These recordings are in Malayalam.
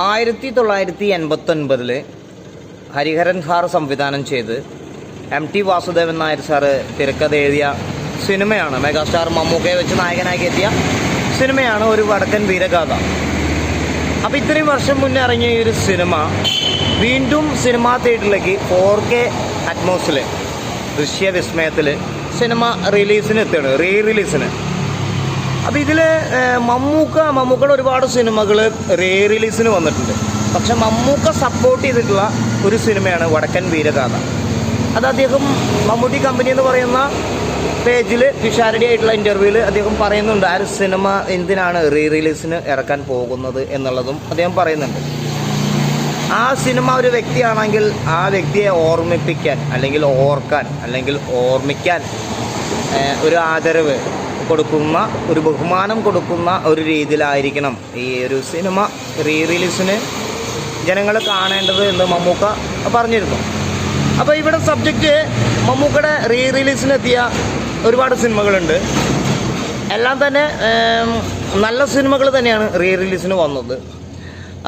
ആയിരത്തി തൊള്ളായിരത്തി എൺപത്തൊൻപതിൽ ഹരിഹരൻ സാർ സംവിധാനം ചെയ്ത് M T Vasudevan Nair sir തിരക്കഥ എഴുതിയ സിനിമയാണ്. മെഗാസ്റ്റാർ മമ്മൂക്കയെ വെച്ച് നായകനാക്കി എത്തിയ സിനിമയാണ് ഒരു വടക്കൻ വീരഗാഥ. അപ്പോൾ ഇത്രയും വർഷം മുന്നേ ഇറങ്ങിയ ഈ ഒരു സിനിമ വീണ്ടും സിനിമാ തിയേറ്ററിലേക്ക് ഫോർ കെ അറ്റ്മോസിൽ ദൃശ്യവിസ്മയത്തിൽ സിനിമ റിലീസിന് എത്തുകയാണ് റീ റിലീസിന് അപ്പോൾ ഇതിൽ മമ്മൂക്ക മമ്മൂക്കയുടെ ഒരുപാട് സിനിമകൾ റേ റിലീസിന് വന്നിട്ടുണ്ട്. പക്ഷെ മമ്മൂക്ക സപ്പോർട്ട് ചെയ്തിട്ടുള്ള ഒരു സിനിമയാണ് വടക്കൻ വീരഗാഥ. അത് അദ്ദേഹം മമ്മൂട്ടി കമ്പനി എന്ന് പറയുന്ന പേജിൽ പിഷാരടി ആയിട്ടുള്ള ഇന്റർവ്യൂവിൽ അദ്ദേഹം പറയുന്നുണ്ട് ആ ഒരു സിനിമ എന്തിനാണ് റീ റിലീസിന് ഇറക്കാൻ പോകുന്നത് എന്നുള്ളതും അദ്ദേഹം പറയുന്നുണ്ട്. ആ സിനിമ ഒരു വ്യക്തിയാണെങ്കിൽ ആ വ്യക്തിയെ ഓർമ്മിപ്പിക്കാൻ അല്ലെങ്കിൽ ഓർക്കാൻ അല്ലെങ്കിൽ ഓർമ്മിക്കാൻ ഒരു ആദരവ് കൊടുക്കുന്ന ഒരു ബഹുമാനം കൊടുക്കുന്ന ഒരു രീതിയിലായിരിക്കണം ഈ ഒരു സിനിമ റീ റിലീസിന് ജനങ്ങൾ കാണേണ്ടത് എന്ന് മമ്മൂക്ക പറഞ്ഞിരുന്നു. അപ്പോൾ ഇവിടെ സബ്ജക്റ്റ് മമ്മൂക്കയുടെ റീ റിലീസിനെത്തിയ ഒരുപാട് സിനിമകളുണ്ട്. എല്ലാം തന്നെ നല്ല സിനിമകൾ തന്നെയാണ് റീ റിലീസിന് വന്നത്.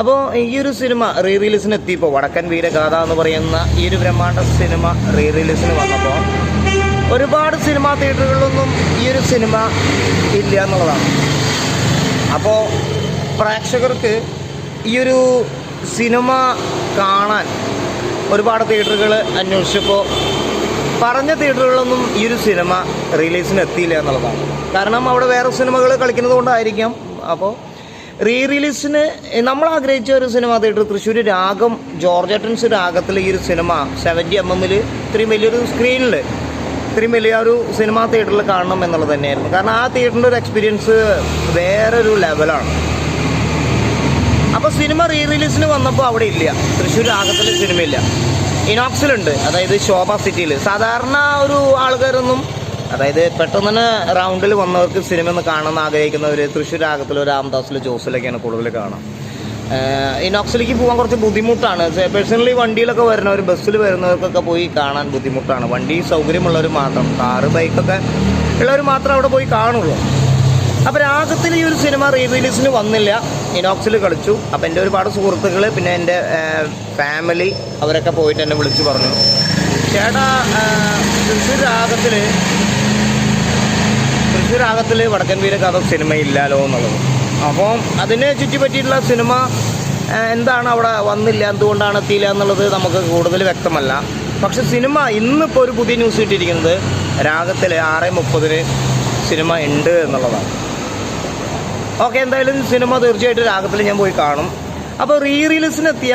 അപ്പോൾ ഈ ഒരു സിനിമ റീ റിലീസിന് വടക്കൻ വീരഗാഥ എന്ന് പറയുന്ന ഈ ഒരു ബ്രഹ്മാണ്ഡ സിനിമ റീ റിലീസിന് വന്നപ്പോൾ ഒരുപാട് സിനിമാ തിയേറ്ററുകളിലൊന്നും ഈ ഒരു സിനിമ ഇല്ല എന്നുള്ളതാണ്. അപ്പോൾ പ്രേക്ഷകർക്ക് ഈ ഒരു സിനിമ കാണാൻ ഒരുപാട് തിയേറ്ററുകൾ അന്വേഷിച്ചപ്പോൾ പറഞ്ഞ തിയേറ്ററുകളിലൊന്നും ഈ ഒരു സിനിമ റിലീസിന് എത്തിയില്ല എന്നുള്ളതാണ്. കാരണം അവിടെ വേറെ സിനിമകൾ കളിക്കുന്നത് കൊണ്ടായിരിക്കാം. അപ്പോൾ റീ റിലീസിന് നമ്മൾ ആഗ്രഹിച്ച ഒരു സിനിമ തിയേറ്റർ തൃശ്ശൂർ രാഗം ജോർജ് അറ്റൻസ് രാഗത്തിൽ ഈ ഒരു സിനിമ സെവന്റി എം എമ്മിൽ ഇത്രയും വലിയൊരു സ്ക്രീനിൽ ഇത്രയും വലിയ ഒരു സിനിമ തിയേറ്ററിൽ കാണണം എന്നുള്ളത് തന്നെയായിരുന്നു. കാരണം ആ തിയേറ്ററിന്റെ ഒരു എക്സ്പീരിയൻസ് വേറൊരു ലെവലാണ് അപ്പോൾ സിനിമ റീ റിലീസിന് വന്നപ്പോൾ അവിടെ ഇല്ല. തൃശ്ശൂർ രാഗത്തിൽ സിനിമയില്ല ഇനോക്സിലുണ്ട് അതായത് ശോഭ സിറ്റിയിൽ സാധാരണ ഒരു ആൾക്കാരൊന്നും അതായത് പെട്ടെന്ന് തന്നെ റൗണ്ടിൽ വന്നവർക്ക് സിനിമ ഒന്ന് കാണാൻ ആഗ്രഹിക്കുന്നവർ തൃശ്ശൂർ രാഗത്തിലോ രാംദാസിലോ ജോസിലൊക്കെയാണ് കൂടുതൽ കാണാം. ഇനോക്സിലേക്ക് പോകാൻ കുറച്ച് ബുദ്ധിമുട്ടാണ്. പേഴ്സണലി വണ്ടിയിലൊക്കെ വരുന്നവർ ബസ്സിൽ വരുന്നവർക്കൊക്കെ പോയി കാണാൻ ബുദ്ധിമുട്ടാണ്. വണ്ടി സൗകര്യമുള്ളവർ മാത്രം കാറ് ബൈക്കൊക്കെ ഉള്ളവർ മാത്രം അവിടെ പോയി കാണുള്ളൂ. അപ്പോൾ രാഗത്തിൽ ഈ ഒരു സിനിമ റീ റിലീസിന് വന്നില്ല. ഇനോക്സിൽ കളിച്ചു. അപ്പോൾ എന്റെ ഒരുപാട് സുഹൃത്തുക്കൾ പിന്നെ എന്റെ ഫാമിലി അവരൊക്കെ പോയിട്ട് എന്നെ വിളിച്ചു പറഞ്ഞു. ചേട്ടാ തൃശ്ശൂർ രാഗത്തിൽ തൃശ്ശൂർ രാഗത്തിൽ വടക്കൻ വീരകഥ സിനിമ സിനിമയില്ലല്ലോ എന്നുള്ളത്. അപ്പോൾ അതിനെ ചുറ്റിപ്പറ്റിയിട്ടുള്ള സിനിമ എന്താണ് അവിടെ വന്നില്ല എന്തുകൊണ്ടാണ് എത്തിയില്ല എന്നുള്ളത് നമുക്ക് കൂടുതൽ വ്യക്തമല്ല. പക്ഷെ സിനിമ ഇന്നിപ്പോൾ ഒരു പുതിയ ന്യൂസ് കിട്ടിയിരിക്കുന്നത് രാഗത്തിൽ ആറ് മുപ്പതിന് സിനിമ ഉണ്ട് എന്നുള്ളതാണ്. ഓക്കെ എന്തായാലും സിനിമ തീർച്ചയായിട്ടും രാഗത്തിൽ ഞാൻ പോയി കാണും. അപ്പോൾ റീ റിലീസിനെത്തിയ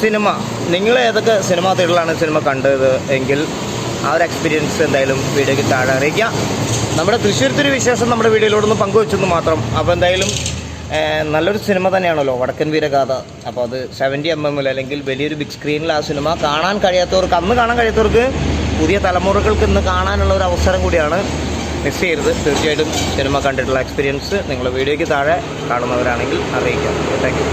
സിനിമ നിങ്ങൾ ഏതൊക്കെ സിനിമ തിയേറ്ററിലാണ് സിനിമ കണ്ടത് എങ്കിൽ ആ ഒരു എക്സ്പീരിയൻസ് എന്തായാലും വീഡിയോയ്ക്ക് താഴെ അറിയിക്കുക നമ്മുടെ തൃശ്ശൂരത്തൊരു വിശേഷം നമ്മുടെ വീഡിയോയിലൂടെ പങ്കുവെച്ചെന്ന് മാത്രം. അപ്പോൾ എന്തായാലും നല്ലൊരു സിനിമ തന്നെയാണല്ലോ വടക്കൻ വീരഗാഥ. അപ്പോൾ അത് സെവന്റി എം എമ്മിൽ അല്ലെങ്കിൽ വലിയൊരു ബിഗ് സ്ക്രീനിൽ ആ സിനിമ കാണാൻ കഴിയാത്തവർക്ക് അന്ന് കാണാൻ കഴിയാത്തവർക്ക് പുതിയ തലമുറകൾക്ക് ഇന്ന് കാണാനുള്ള ഒരു അവസരം കൂടിയാണ്. മിസ് ചെയ്യരുത്. തീർച്ചയായിട്ടും സിനിമ കണ്ടിട്ടുള്ള എക്സ്പീരിയൻസ് നിങ്ങൾ വീഡിയോയ്ക്ക് താഴെ കാണുന്നവരാണെങ്കിൽ അറിയിക്കാം. താങ്ക്